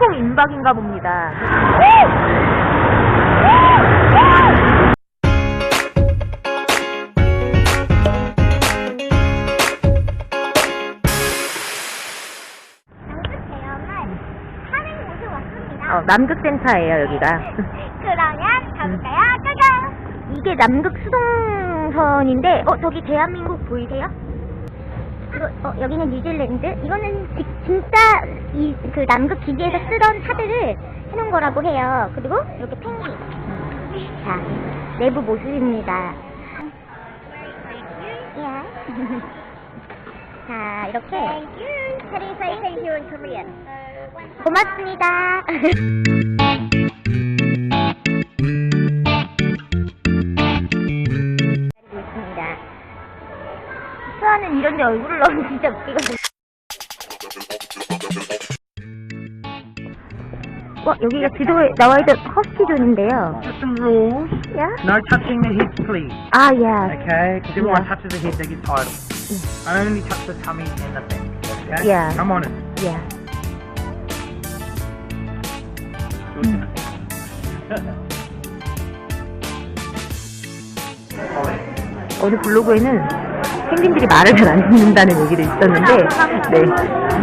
폭풍 임박인가 봅니다. 어, 남극센터예요, 여기가. 그러면 가볼까요? 짜잔! 이게 남극 수송선인데, 어, 저기 대한민국 보이세요? 어, 여기는 뉴질랜드. 이거는 지- 진짜 이 그 남극 기지에서 쓰던 차들을 해놓은 거라고 해요. 그리고 이렇게 펭귄. 자, 내부 모습입니다. 예. 자, 이렇게. 고맙습니다. 이런데 얼굴을 넣으면 진짜 웃기거든. 와, 여기가 지도에 나와 있던 허스키존인데요. Just some rules. Yeah? No touching the hips, please. 아, yeah. Okay? Because everyone Yeah. touches the hip, they get title. Only touch the tummy and the back. Okay? Yeah. Come on it. Yeah. 어느 블로그에는 펭귄들이 말을 잘 안 듣는다는 얘기도 있었는데, 네.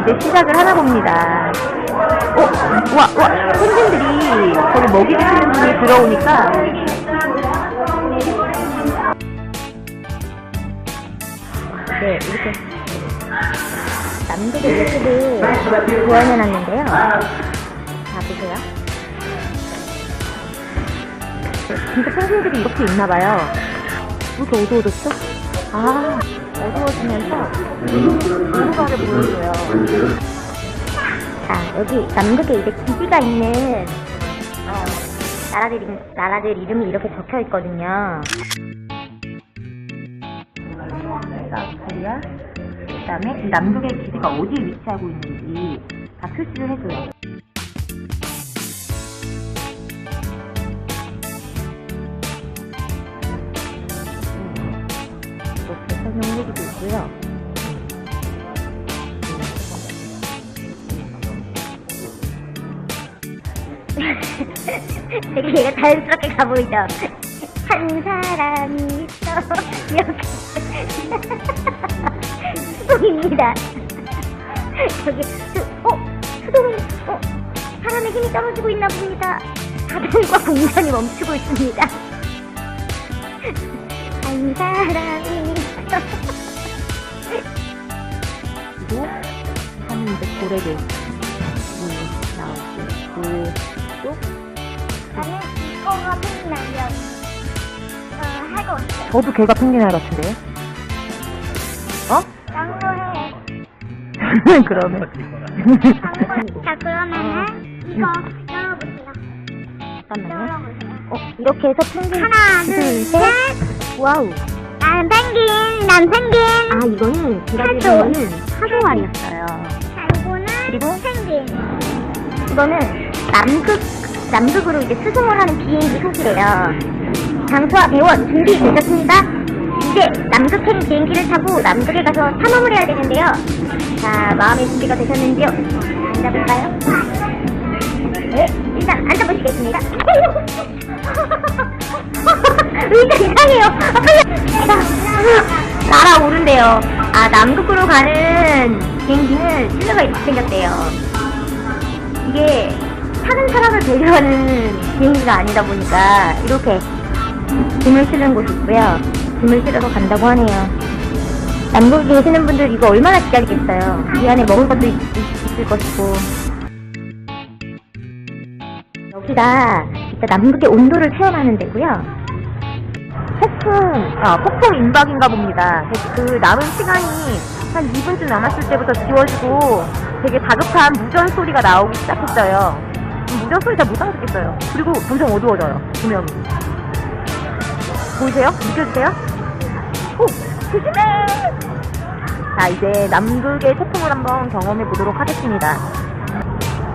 이제 시작을 하나 봅니다. 어, 와, 와, 펭귄들이 거기 먹이 주시는 분이 들어오니까, 네, 이렇게. 남극의 모습을 구현해놨는데요. 자, 보세요. 진짜 펭귄들이 이렇게 있나봐요. 왜 이렇게 어두워졌죠? 아, 어두워지면서 누군가를 보여줘요. 자, 여기 남극에 이제 기지가 있는, 어, 나라들, 이- 나라들 이름이 이렇게 적혀 있거든요. 그 다음에 남극의 기지가 어디에 위치하고 있는지 다 표시를 해줘요. 있고요. 되게 얘가 자연스럽게 가보이죠? 한 사람이 있어, 여기. 수동입니다. 저기, 수, 어? 수동이, 어? 사람의 힘이 떨어지고 있나 봅니다. 자전과 공전이 멈추고 있습니다. 한 사람이 있어. 그리고 하는 이제 음, 나오고 그쪽 나는 이거가 팬이라면, 어, 할거 없어. 저도 걔가 펭귄알 같은데요? 어? 양보해. 그러면 자, 그러면은, 이거 열어보세요. 잠깐만요. 열어보세요. 어, 이렇게 해서 펭귄 하나, 둘, 셋. 와우 난 펭귄, 난 펭귄. 아 이거는 제가 하조. 보기에는 하조알이었어요 자, 요거는 그리고? 펭귄. 이거는 남극 남극으로 이제 수송을 하는 비행기 소시래요 장수와 대원 준비 되셨습니까? 이제 남극행 비행기를 타고 남극에 가서 탐험을 해야 되는데요 자 마음의 준비가 되셨는지요? 앉아볼까요? 네 일단 앉아보시겠습니다 의자 이상해요 아, 빨리 자, 날아오른대요 아 남극으로 가는 비행기는 실내가 이렇게 생겼대요 이게 사는 사람을 배려하는 비행기가 아니다 보니까 이렇게 짐을 실는 곳이 있고요. 짐을 실어서 간다고 하네요. 남극에 계시는 분들 이거 얼마나 기다리겠어요. 이 안에 먹을 것도 있, 있- 있을 것이고. 여기가 진짜 남극의 온도를 체험하는 데고요. 폭풍, 아, 폭풍 임박인가 봅니다. 그 남은 시간이 한 2분쯤 남았을 때부터 지워지고 되게 다급한 무전 소리가 나오기 시작했어요. 무전 소리 다못 알아듣겠어요. 그리고 점점 어두워져요. 조명이. 보이세요? 느껴지세요? 오! 조심해! 자, 이제 남극의 태풍을 한번 경험해 보도록 하겠습니다.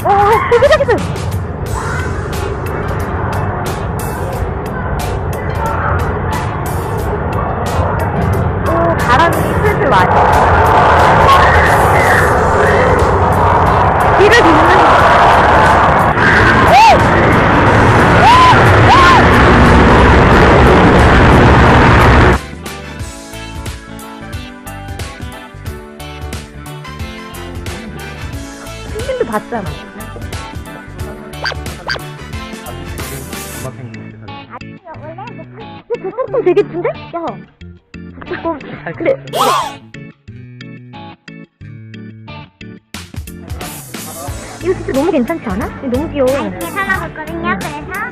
오, 되게 잘했어요! 펭귄도 봤잖아. 엄마 펭귄 뭐 야, 저 똥똥 되게 튼데? 야. 똥. 근데, 이거 진짜 너무 괜찮지 않아? 너무 귀여워. 나중에 살아봤거든요. 그래서